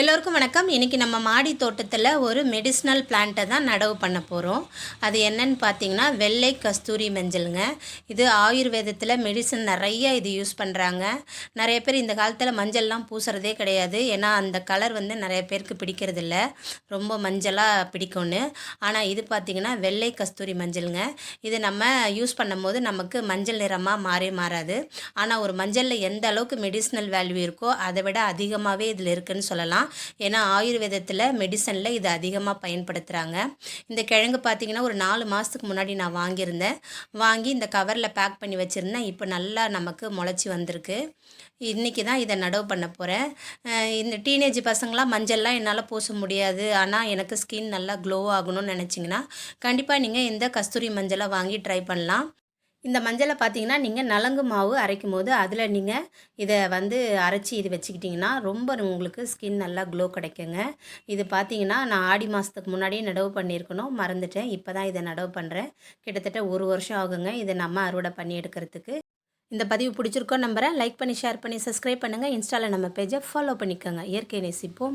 எல்லோருக்கும் வணக்கம். இன்றைக்கி நம்ம மாடி தோட்டத்தில் ஒரு மெடிசினல் பிளான்ட்டை தான் நடவு பண்ண போகிறோம் அது என்னன்னு பார்த்தீங்கன்னா வெள்ளை கஸ்தூரி மஞ்சளுங்க. இது ஆயுர்வேதத்தில் மெடிசன் நிறைய இது யூஸ் பண்ணுறாங்க நிறைய பேர் இந்த காலத்தில் மஞ்சள்லாம் பூசுறதே கிடையாது. ஏன்னா அந்த கலர் வந்து நிறைய பேருக்கு பிடிக்கிறதில்ல. ரொம்ப மஞ்சளாக பிடிக்கும்னு. ஆனால் இது பார்த்திங்கன்னா வெள்ளை கஸ்தூரி மஞ்சளுங்க. இது நம்ம யூஸ் பண்ணும்போது நமக்கு மஞ்சள் நிறமாக மாறே மாறாது. ஆனால் ஒரு மஞ்சளில் எந்த அளவுக்கு மெடிசனல் வேல்யூ இருக்கோ அதை விட அதிகமாகவே இதில் இருக்குதுன்னு சொல்லலாம். ஏன்னா ஆயுர்வேதத்தில் மெடிசனில் இது அதிகமாக பயன்படுத்துகிறாங்க இந்த கிழங்கு பார்த்திங்கன்னா ஒரு நாலு மாதத்துக்கு முன்னாடி நான் வாங்கியிருந்தேன். வாங்கி இந்த கவரில் பேக் பண்ணி வச்சுருந்தேன். இப்போ நல்லா நமக்கு முளைச்சி வந்திருக்கு. இன்றைக்கி தான் இதை நடவு பண்ண போகிறேன் இந்த டீனேஜ் பசங்களாம் மஞ்சள்லாம் என்னால் பூச முடியாது. ஆனால் எனக்கு ஸ்கின் நல்லா க்ளோ ஆகணும்னு நினச்சிங்கன்னா கண்டிப்பாக நீங்கள் இந்த கஸ்தூரி மஞ்சளை வாங்கி ட்ரை பண்ணலாம். இந்த மஞ்சளை பார்த்தீங்கன்னா நீங்கள் நலங்கு மாவு அரைக்கும் போது அதில் நீங்கள் இதை வந்து அரைச்சி இது வச்சுக்கிட்டிங்கன்னா ரொம்ப உங்களுக்கு ஸ்கின் நல்லா க்ளோ கிடைக்குங்க. இது பார்த்தீங்கன்னா நான் ஆடி மாதத்துக்கு முன்னாடியே நடவு பண்ணியிருக்கணும் மறந்துட்டேன். இப்போ தான் இதை நடவு பண்ணுறேன் கிட்டத்தட்ட ஒரு வருஷம் ஆகுங்க இதை நம்ம அறுவடை பண்ணி எடுக்கிறதுக்கு. இந்த பதிவு பிடிச்சிருக்கோம் நம்புகிறேன் லைக் பண்ணி ஷேர் பண்ணி சப்ஸ்கிரைப் பண்ணுங்கள் இன்ஸ்டாவில் நம்ம பேஜை ஃபாலோ பண்ணிக்கோங்க. இயற்கை நேசிப்போம்.